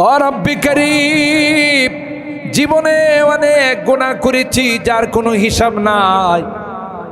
অরব্বিকারী জীবনে অনেক গুণা করেছি, যার কোনো হিসাব নাই।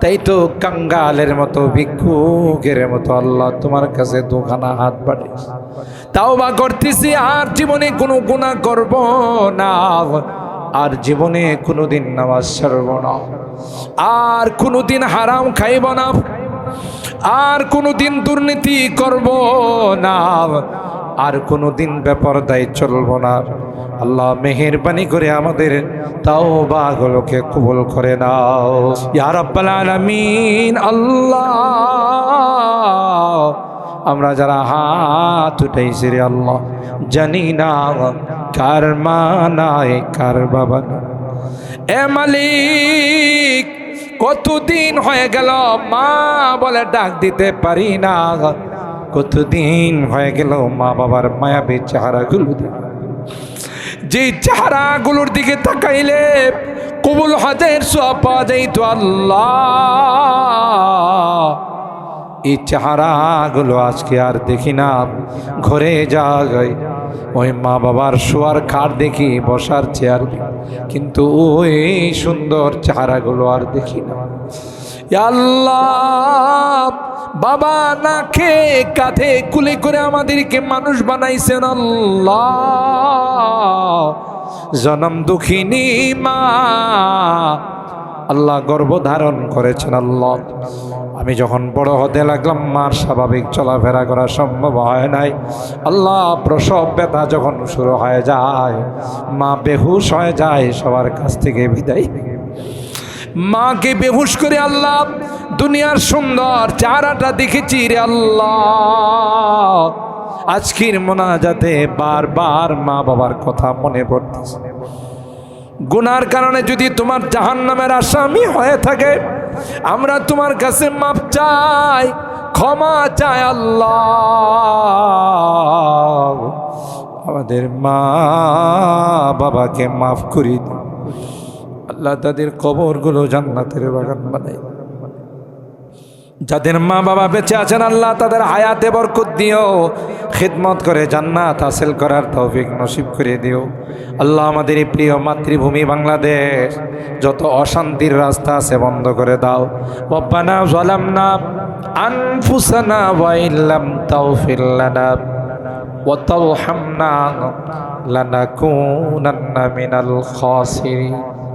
তাই তো কাঙ্গালের মতো, ভিক্ষুকের মতো আল্লাহ তোমার কাছে দুখানা হাত বাড়ে তাও বা করতেছি, আর জীবনে কোনো গুণা করব না। আর জীবনে কোনোদিন নামাজ ছাড়ব না। আর কোনোদিন হারাম খাইব না। আর কোনোদিন দুর্নীতি করব না। আর কোনোদিন বেপরদায় চলব না। আল্লাহ মেহেরবানি করে আমাদের তাও বাগুলোকে কবুল করে নাও। ইয়া রাব্বাল আলামিন, আল্লাহ। আমরা যারা হাত উঠাইছি রে আল্লাহ, জানি না কার মা নাই, কার বাবা। এ মালিক, কতদিন হয়ে গেল মা বলে ডাক দিতে পারি না। কতদিন হয়ে গেল মা বাবার মায়াবী চেহারাগুলো যে চেহারাগুলোর দিকে তাকাইলে কবুল হাতের সব পাওয়া যাইতো আল্লাহ। এই চেহারাগুলো আজকে আর দেখি না, ঘরে যাই ওই মা বাবার শোয়ার খাট দেখি, বসার চেয়ার কিন্তু ওই সুন্দর চেহারাগুলো আর দেখি না। আল্লাহ, বাবা না খেয়ে কাঁধে কুলে করে আমাদেরকে মানুষ বানাইছেন আল্লাহ। জনম দুঃখিনী মা, আল্লাহ গর্ভধারণ করেছেন আল্লাহ। আমি যখন বড় হতে লাগলাম, মার স্বাভাবিক চলাফেরা করা সম্ভব হয় নাই। আল্লাহ প্রসব ব্যথা যখন শুরু হয়ে যায়, মা বেহুশ হয়ে যায়, সবার কাছ থেকে বিদায় মাকে বেহুশ করে আল্লাহ, দুনিয়ার সুন্দর চারাটা দেখেছি রে আল্লাহ। আজকের মোনাজাতে বারবার মা বাবার কথা মনে পড়তেছে। গুনার কারণে যদি তোমার জাহান নামের আসামি হয়ে থাকে, আমরা তোমার কাছে মাপ চাই, ক্ষমা চাই আল্লাহ। আমাদের মা বাবাকে মাফ করি আল্লাহ তাদের কবরগুলো জান্নাতের বাগান বানাই যাদের মা বাবা বেঁচে আছেন, আল্লাহ তাদের হায়াতে বরকত দিও। খিদমত করে জান্নাত হাসিল করার তৌফিক নসিব করে দিও। আল্লাহ আমাদের এই প্রিয় মাতৃভূমি বাংলাদেশ, যত অশান্তির রাস্তা আছে বন্ধ করে দাও। রব্বানা জালামনা আনফুসানা ওয়া ইল্লাম তাগফির লানা ওয়া তারহামনা লানাকুনান্না মিনাল খাসিরিন।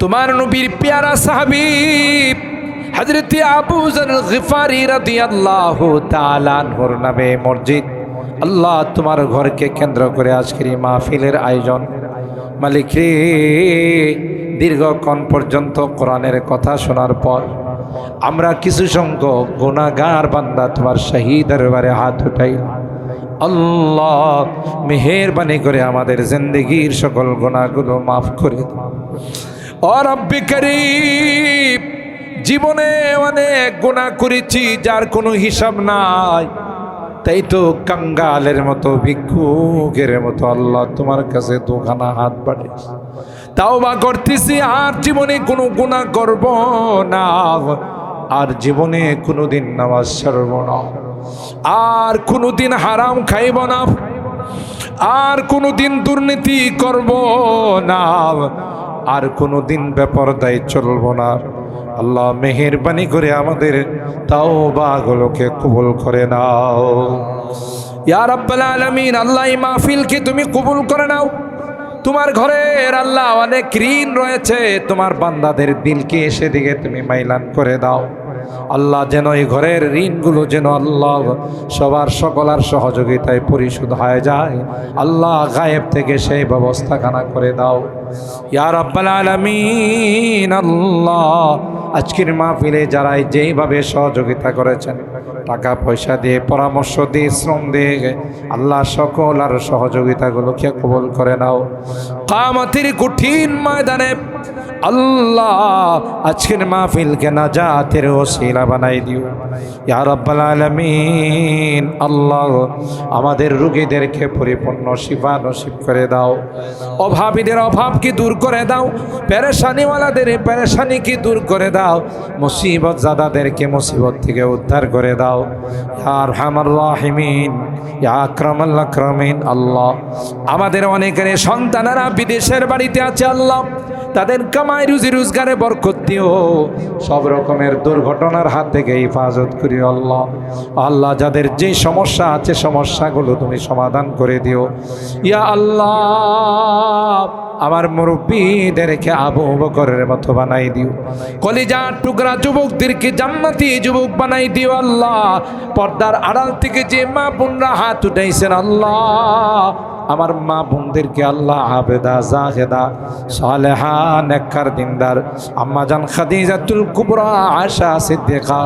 তোমার নবীর পেয়ারা সাহাবি হজরত আবু জর গিফারি রাদিয়াল্লাহু তাআলা আনহুর নামে মসজিদ। আল্লাহ তোমার ঘরকে কেন্দ্র করে আজকের এই মাহফিলের আয়োজন। মালিক রে, দীর্ঘক্ষণ পর্যন্ত কোরআনের কথা শোনার পর আমরা কিছু সংখ্যক গুণাগার বান্দা তোমার শাহী দরবারে হাত উঠাই। আল্লাহ মেহেরবানি করে আমাদের জিন্দগির সকল গুণাগুলো মাফ করে দাও। অরব্বিকারীব জীবনে অনেক গুণা করেছি, যার কোনো হিসাব নাই। তাই তো কাঙ্গালের মতো, ভিক্ষুকের মতো আল্লাহ তোমার কাছে দুখানা হাত বাড়ে তাও বা করতেছি, আর জীবনে কোনো গুণা করব না, আর জীবনে কোনোদিন নামাজ ছাড়ব না। আর কোনোদিন হারাম খাইব না, আর কোনোদিন দুর্নীতি করব না। আর কোনো দিন ব্যাপারদায় চলব না। আল্লাহ মেহেরবানি করে আমাদের তাও বাগুলোকে কবুল করে নাও। ইয়ার আলমিন, আল্লাহ মাহফিলকে তুমি কবুল করে নাও। তোমার ঘরের আল্লাহ অনেক ঋণ রয়েছে। তোমার বান্দাদের দিলকে এসে দিকে তুমি মাইলান করে দাও। আল্লাহ যেন এই ঘরের ঋণগুলো যেন আল্লাহ সবার সকলার সহযোগিতায় পরিশোধ হয়ে যায়। আল্লাহ গায়েব থেকে সেই ব্যবস্থা খানা করে দাও। ইয়া রাব্বাল আলামিন, আল্লাহ আজকের মাহফিলে যারা যেইভাবে সহযোগিতা করেছেন টাকা পয়সা দিয়ে, পরামর্শ দিয়ে, শ্রম দিয়ে, আল্লাহ সকল আর সহযোগিতাগুলোকে কবল করে নাও। কামাতির কঠিন ময়দানে আল্লাহ আজকের মাহফিলকে নাজাতের ওসিলা বানাই দিও। ইয়া রাব্বাল আলামিন, আল্লাহ আমাদের রোগীদেরকে পরিপূর্ণ শিফা নসিব করে দাও। অভাবীদের অভাবকে দূর করে দাও? পেরেশানিওয়ালাদের পেরেশানিকে দূর করে দাও? মুসিবত জাদাদেরকে মুসিবত থেকে উদ্ধার করে দাও। আর হামার রাহিমিন আকরামাল আকরামিন আল্লাহ। আমাদের অনেকের সন্তানেরা বিদেশের বাড়িতে আছে আল্লাহ। তাদের কামাই, রুজি, রোজগারে বরকত দিও। সব রকমের দুর্ঘটনার হাত থেকে হেফাজত করি আল্লাহ। আল্লাহ, যাদের যে সমস্যা আছে, সমস্যাগুলো তুমি সমাধান করে দিও। ইয়া আল্লাহ, আমার মুরব্বীদেরকে আবু বকরের মতো বানাই দিও। কলিজার টুকরা যুবকদেরকে জান্নাতি যুবক বানাই দিও আল্লাহ। পর্দার আড়াল থেকে যে মা বোনরা হাত উঠাইছেন আল্লাহ। আমার মা বোনদেরকে আল্লাহ আবেদা, জাহেদা, সালেহা, নেককার দিনদার আম্মাজান খাদিজাতুল কুবরা আশা সিদ্দিকা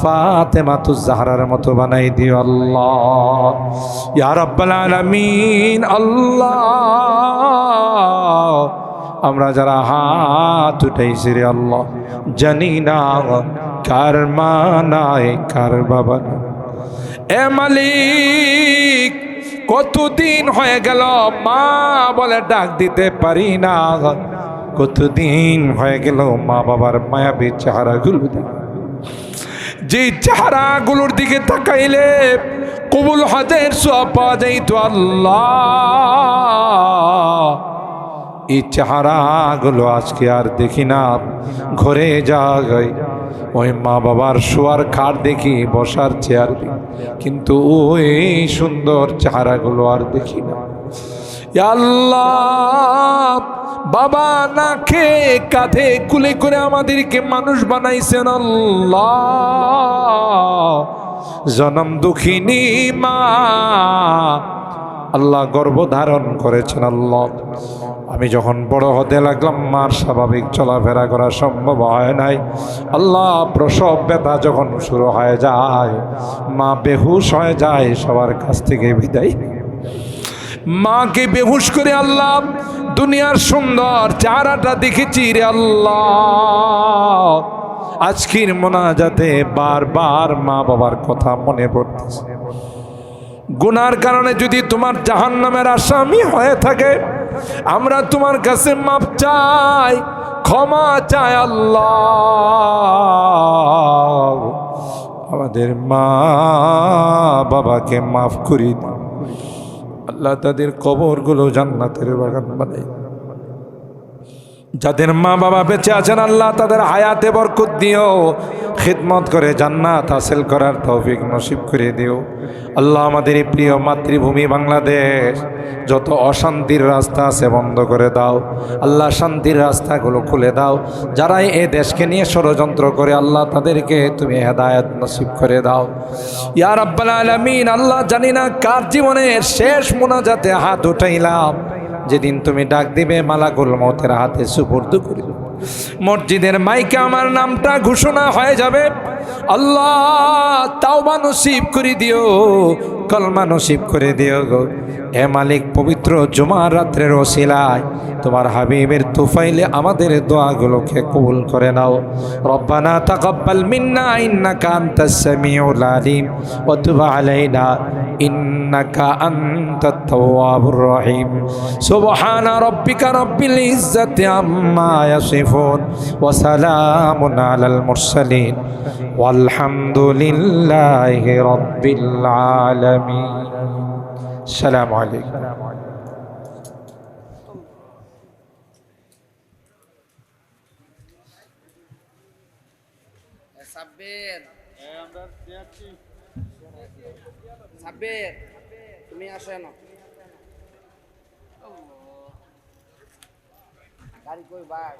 ফাতেমাতুজ জাহরার মতো বানাই দিও আল্লাহ। ইয়া রাব্বাল আলামিন, আল্লাহ। আমরা যারা হাত উঠাইছি রে আল্লাহ, জানি না কার মা নাই, কার বাবা এ মালিক কতদিন হয়ে গেল? মা বলে, ডাক দিতে পারি না। কতদিন হয়ে গেল মা বাবার মায়াবী চেহারাগুলো যে চেহারাগুলোর দিকে তাকাইলে কবুল হজের সব পাওয়া যাইতো আল্লাহ। এই চেহারাগুলো আজকে আর দেখি না। ঘরে যাই ওই মা বাবার শোয়ার খাট দেখি, বসার চেয়ার কিন্তু ওই সুন্দর চেহারাগুলো আর দেখি না। আল্লাহ, বাবা না খেয়ে কাঁধে কুলে করে আমাদেরকে মানুষ বানাইছেন আল্লাহ। জনম দুঃখিনী মা আল্লাহ গর্ভধারণ করেছেন, আল্লাহ। আমি যখন বড় হতে লাগলাম, মার স্বাভাবিক চলাফেরা করা সম্ভব হয় নাই। আল্লাহ, প্রসব ব্যথা যখন শুরু হয়ে যায়, মা বেহুশ হয়ে যায় সবার কাছ থেকে বিদায়। মাকে বেহুশ করে আল্লাহ, দুনিয়ার সুন্দর চারাটা দেখেছি রে আল্লাহ। আজকের মোনাজাতে বারবার মা বাবার কথা মনে পড়তেছে। গুনার কারণে যদি তোমার জাহান নামের আসামি হয়ে থাকে, আমরা তোমার কাছে মাপ চাই, ক্ষমা চাই আল্লাহ। আমাদের মা বাবাকে মাফ করি আল্লাহ তাদের কবরগুলো জান্নাতের বাগান বানাই যাদের মা বাবা বেঁচে আছেন, আল্লাহ তাদের হায়াতে বরকত দিও। খিদমত করে জান্নাত হাসিল করার তৌফিক নসিব করে দিও। আল্লাহ আমাদের প্রিয় মাতৃভূমি বাংলাদেশ, যত অশান্তির রাস্তা আছে বন্ধ করে দাও। আল্লাহ শান্তির রাস্তাগুলো খুলে দাও। যারাই এ দেশকে নিয়ে ষড়যন্ত্র করে, আল্লাহ তাদেরকে তুমি হেদায়ত নসিব করে দাও। ইয়ার আব্বাল আলমিন, আল্লাহ জানি না কার জীবনের শেষ মোনাজাতে হাত উঠাইলাম। যেদিন তুমি ডাক দিবে, মালাকুল মতের হাতে সুপর্দ করিল মসজিদের মাইকে আমার নামটা ঘোষণা হয়ে যাবে। আল্লাহ, তাওবা নসিব করে দিও, কলমা নসিব করে দিও গো। হে মালিক, পবিত্র জুমার রাত্রের ওসিলায় তোমার হাবিবের তুফাইলে আমাদের দোয়াগুলোকে কবুল করে নাও। রব্বানা তাকাব্বাল মিন্না, ইন্নাকা আনতাস সামিউল আলিম, ওয়া তুব আলাইনা। ইন্নাকা আনতাত তাওয়াবুর রহিম। সুবহানা রাব্বিকা রাব্বিল ইজ্জাতি আম্মা ইয়াসিফুন ওয়া সালামুন আলাল মুরসালিন। ওয়ালহামদুলিল্লাহি রাব্বিল আলামিন। আসসালামু আলাইকুম। সাব্বির। হ্যাঁ, আমরা সাব্বির তুমি আসো না গাড়ি কই ভাই?